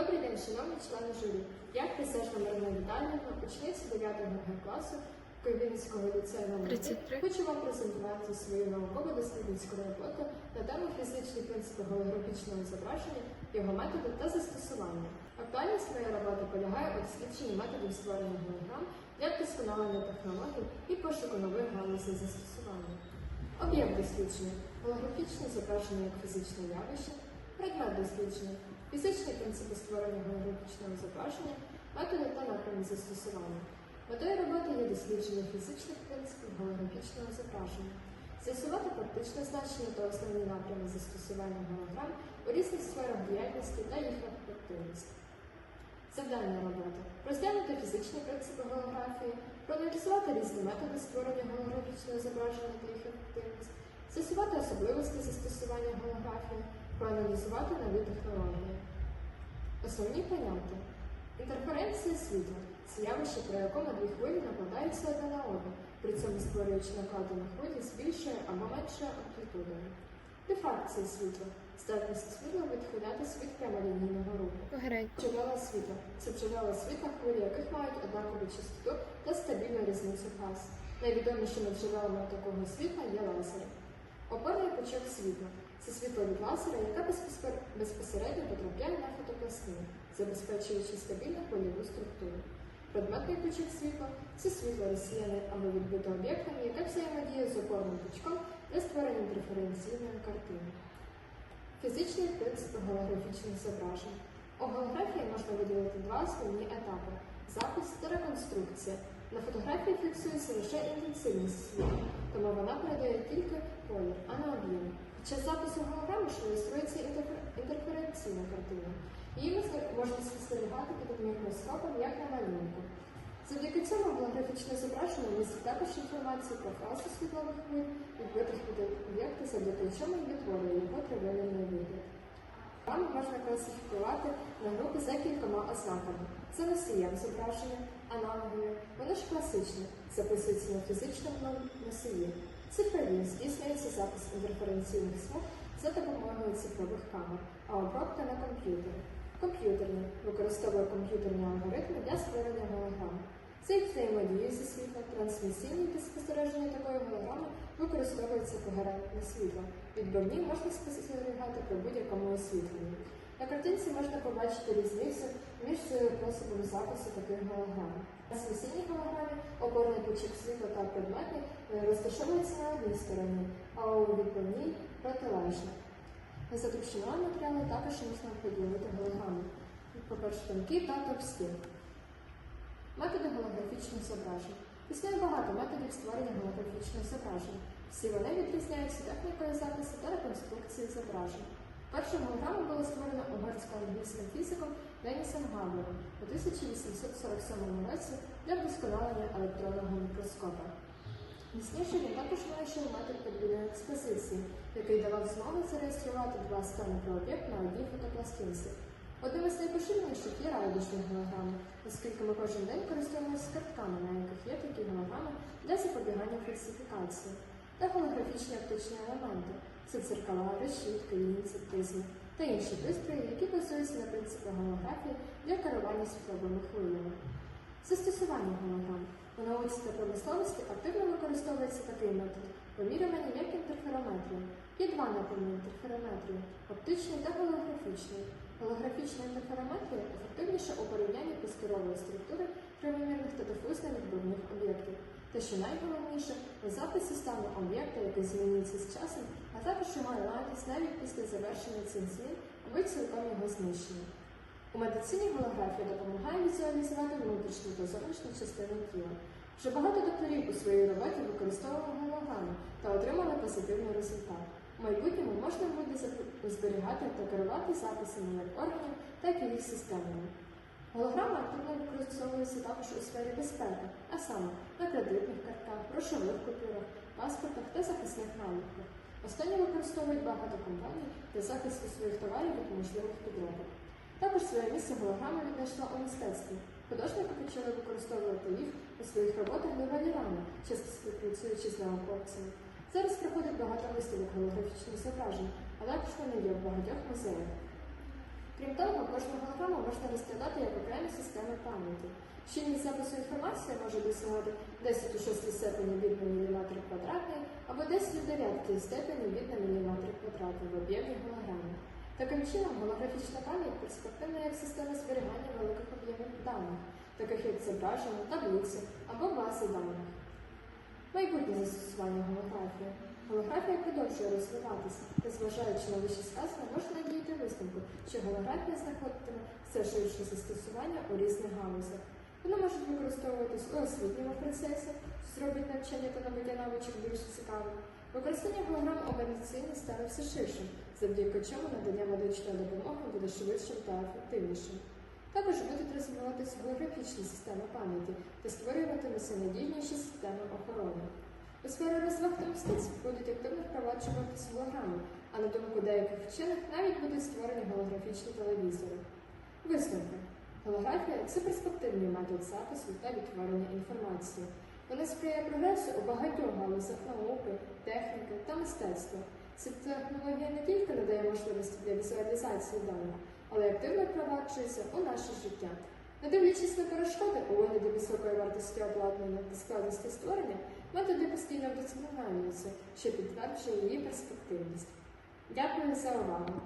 Добрий день, шановні члени журі. Я присяжна Марина Віталіївна, учениця 9 Г класу Київського ліцею номер 3. 33. Хочу вам презентувати свою науково-дослідницьку роботу на тему фізичні принципи голографічного зображення, його методи та застосування. Актуальність моєї роботи полягає у дослідженні методів створення голограм для вдосконалення технологій і пошуку нових галузей застосування. Об'єкт дослідження голографічне зображення як фізичне явище, предмет дослідження, фізичні принципи створення голографічного зображення, методи та напрямі застосування. Метою роботи є дослідження фізичних принципів голографічного зображення, з'ясувати практичне значення та основні напрями застосування голограм у різних сферах діяльності та їх ефективність. Завдання роботи розглянути фізичні принципи голографії, проаналізувати різні методи створення голографічного зображення та їх ефективність, з'ясувати особливості застосування голографії, проаналізувати нові технології. Основні поняття. Інтерференція світла це явище, при якому дві хвилі накладаються одна на одну, при цьому створюючи наклади на хвилі з більшою або меншою амплітудою. Дифракція світла здатність світла відхилятися від прямолінійного руху. Джерела світла це джерела світла, хвилі яких мають однакову частоту та стабільну різницю фаз. Найвідомішими джерелами такого світла є лазери. Опорний пучок світла це світло від лазера, яке безпосередньо потрапляє на фотопластину, забезпечуючи стабільну хвильову структуру. Предметний пучок світла це світло розсіяне або відбите об'єктом, яке взаємодіє з опорним пучком для створення інтерференційної картини. Фізичні принципи голографічних зображень. У голографії можна виділити два основні етапи запис та реконструкція. На фотографії фіксується лише інтенсивність світла, тому вона передає тільки колір, а не об'єм. Час запису голограми реєструється інтерфер- інтерференційна картина. Її можна- спостерігати під мікроскопом, як на малюнку. Завдяки цьому голографічне зображення містить також інформацію про фази світлових хвиль, відбитих від об'єкта, завдяки чому відтворює його тривимірний вигляд. Програму можна класифікувати на групи за кількома ознаками. Це носієм зображення, аналогові, воно ж класичне, записується на фізичному носії. Цифрові здійснюється запис інтерференційних смуг за допомогою цифрових камер, а обробка на комп'ютері. Комп'ютерні використовує комп'ютерні алгоритми для створення голограм. Цей взаємодії зі світлом, трансмісійні для спостереження такої голограми використовується когерентне світло. Відбивні можна спостерігати при будь-якому освітленні. На картинці можна побачити різницю між способом запису таких голограм. На трансмісійній опорний світла та предметний е, розташовуються на одній стороні, а у відбивній протилежно. За товщиною матеріалу також можна поділити голограми. По-перше, тонкі та товсті. Методи голографічних зображень. Існує багато методів створення голографічних зображень. Всі вони відрізняються технікою запису та реконструкції зображень. Першу голограму було створено угорсько-англійським фізиком Денісом Габлером у 1847 році для вдосконалення електронного мікроскопа. Пізніше він також винайшов метод подвійної експозиції, який давав змогу зареєструвати два стани про об'єкт на одній фотопластинці. Одним із найпоширеніших є райдушні голограми, оскільки ми кожен день користуємося картками, на яких є такі голограми для запобігання фальсифікації, та голографічні оптичні елементи це дзеркала, решітки, лінці, призми та інші пристрої, які базуються на принципах голографії для керування світловими хвилями. Застосування голограм. У науці та промисловості активно використовується такий метод вимірювання як інтерферометрія. Є два напрямі інтерферометрії оптичний та голографічний. Голографічна інтерферометрія ефективніша у порівнянні проскірової структури прямомірних та дифузно відбивних об'єктів. Та що найголовніше, у записі стану об'єкта, який змінюється з часом, а також що має латись навіть після завершення цих змін або цілком його знищення. У медицині голографія допомагає візуалізувати внутрішні та зовнішні частини тіла. Вже багато докторів у своїй роботі використовували голограми та отримали позитивний результат. У майбутньому можна буде зберігати та керувати записами як органів, так і їх системами. Голограма активно використовується також у сфері безпеки, а саме на кредитних картках, грошових купюрах, паспортах та захисних наліпках. Останні використовують багато компаній для захисту своїх товарів від можливих підробок. Також своє місце голограма віднайшла у мистецтві. Художники почали використовувати їх у своїх роботах для валірами, часто співпрацюючи з науковцями. Зараз проходить багато виставок голографічних зображень, а також вони є в багатьох музеях. Крім того, кожну голограму можна розглядати як окремі системи пам'яті. Щільність запису інформації може досягати 10 у 6 степені від на міліметр квадратний або 10 у 9 степені від на міліметр в об'ємі голограми. Таким чином, голографічна пам'ять перспективна як система зберігання великих об'ємів даних, таких як зображення, таблиці або бази даних. Майбутнє застосування голографії. Голографія продовжує розвиватися, та зважаючи на вище сказане, можна що голографія знаходитиме все ширше застосування у різних галузях. Вони можуть використовуватись у освітньому процесі, що зробить навчання та набуття навичок більш цікавим. Використання голограм у медицині стане все ширшим, завдяки чому надання медичної допомоги буде швидшим та ефективнішим. Також будуть розвиватися географічні системи пам'яті та створюватимуться надійніші системи охорони. У сфері розваг та мистецтв будуть активно впроваджуватися голограми, а на думку деяких вчених навіть будуть створені голографічні телевізори. Висновки. Голографія це перспективний метод запису та відтворення інформації. Вона сприяє прогресу у багатьох галузях науки, техніки та мистецтва. Ця технологія не тільки надає можливості для візуалізації даних, але й активно впроваджується у наше життя. Не дивлячись на перешкоди у вигляді високої вартості обладнання та складності створення, методи постійно вдосконалюються, що підтверджує її перспективність. Дякую за увагу!